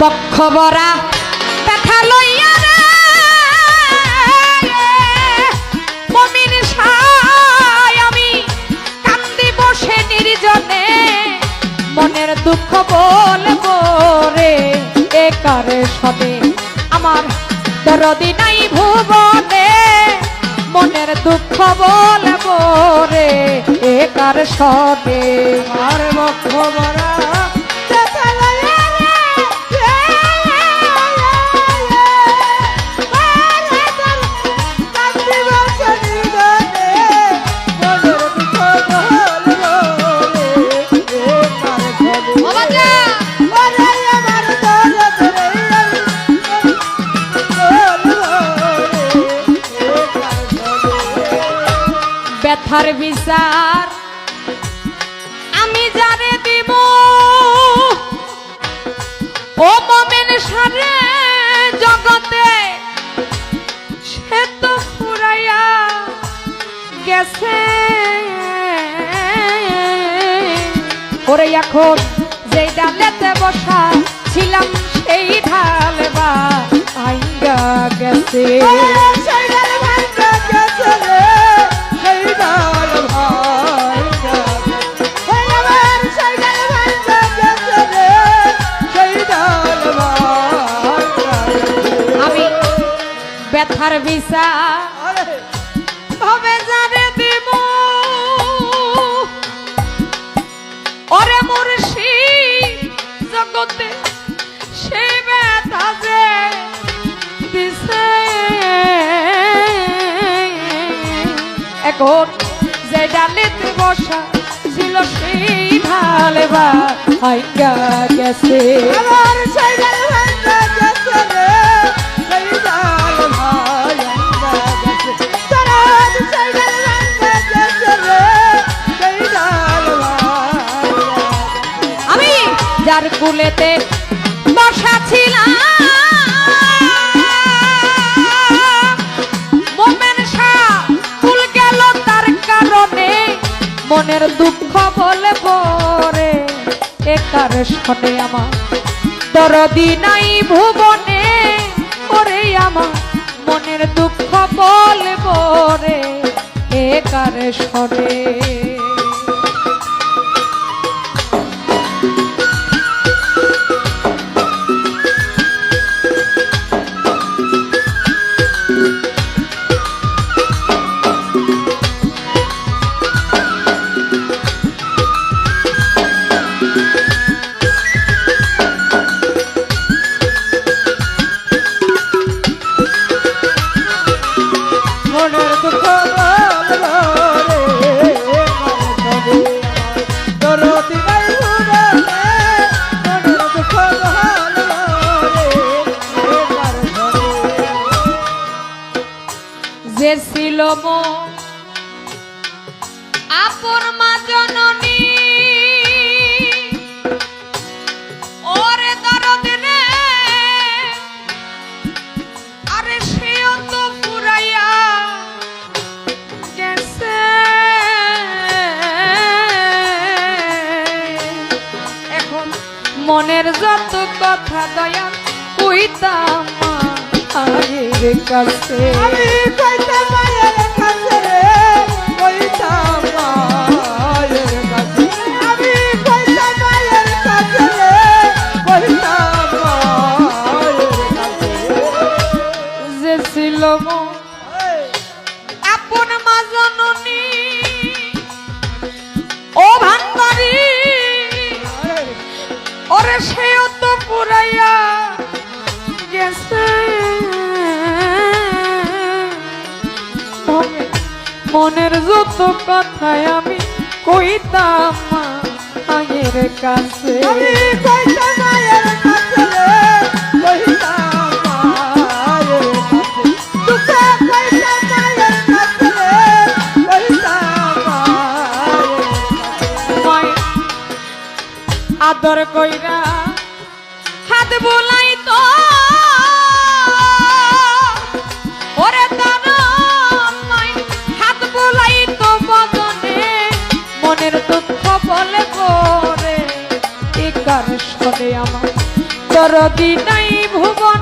বক্ষ বরা ব্যথা লইয়া মমিন আমি কান্দি বসে নির্জনে। মনের দুঃখ বলব রে, এ কারে সবে? আমার দরদি নাই ভুবনে, মনের দুঃখ বলব রে, এ কার সবে? আর বক্ষ বরা মমেন সারে জগতে সে তো ফুরাইয়া গেছে। ওরে এখন যেই ডালেতে বসা ছিলাম সেই হবে জানে দিব ওরে মুর্শি এখন যে ডালিতে বসা ছিল সেই ঢালে বা গেছে। কুলেতে বসা ছিলাম। ফুল গেল তার কারণে। মনের দুঃখ বলে পরে একার শনে আমার? দরদি নাই ভুবনে, ওরে আমার। মনের দুঃখ বলে পরে একার শনে? দরদি কথা দয়া কইতাম আরে কাছে। আমি কইতে মনের যত কথায় আমি কইতাম মা আগের কাছে। আমি দরদি নাই ভুবনে।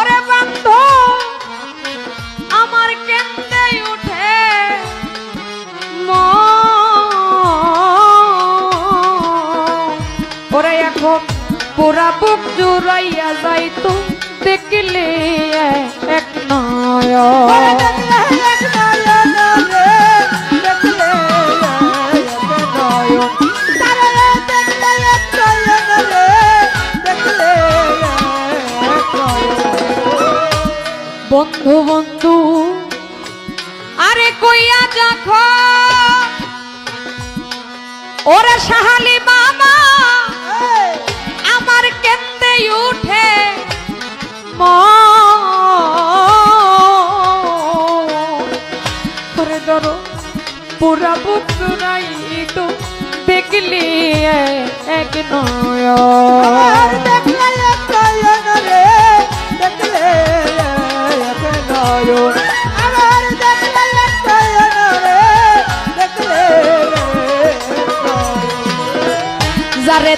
ওরে বন্ধু আমার কেন্দ্রে উঠে। ওরে এখন পুরা বুক জুড়াইয়া যাইতো দেখলে এক নয় ওরে সাহালি মামা আমার কেন্দ্রে উঠে করে ধরো পুরা বুক নাই তো দেখলি এক নয়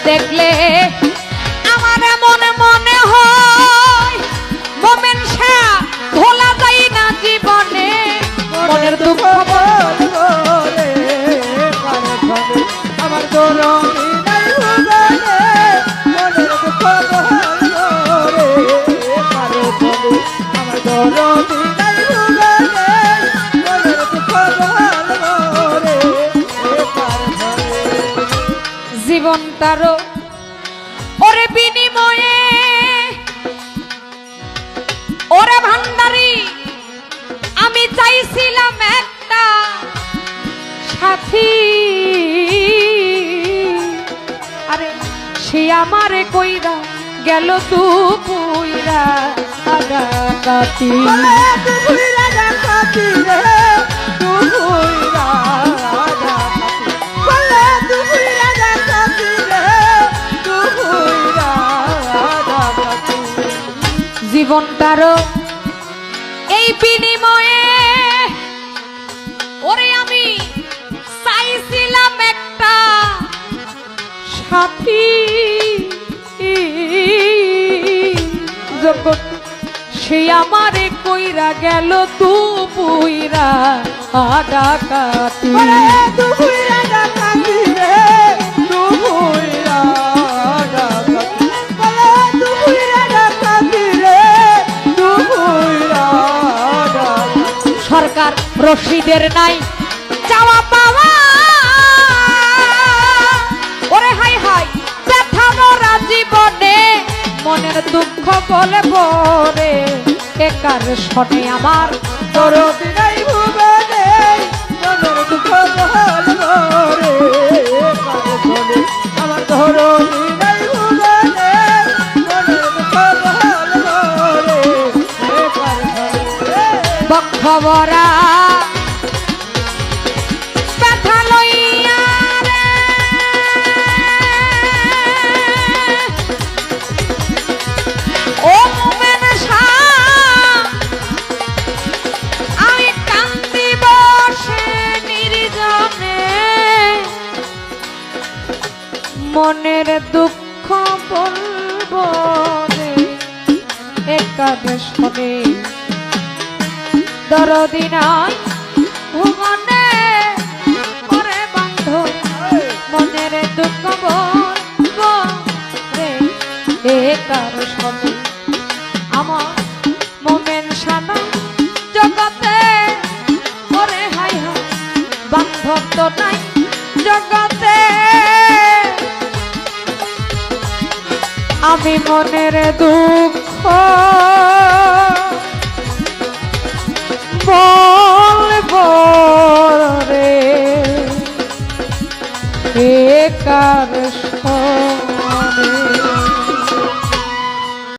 দেখলে জীবন তারো ওরে বিনিময়ে ওরে ভান্ডারি, আমি চাইছিলাম একটা সাথী। আরে সে আমারে কইরা গেল তু পুইরা কাটি তু ভুই রে, তু ভুই জীবন তারো এই বিনিময়ে ওরে আমি চাইছিলাম একটা সাথী। সে আমারে কইরা গেল, তু পুইরা আডা কাটি। রশিদের নাই। চাওয়া পাওয়া। ওরে হাই হাই জীবনে, মনের দুঃখ বলে বলে একার শনে আমার দরদি নাই ভুবনে মনের দুঃখ বলব রে আমার দরদি নাই মনের দুঃখ বলব একাদশ দরদিন দরদি আমি মনের দুঃখ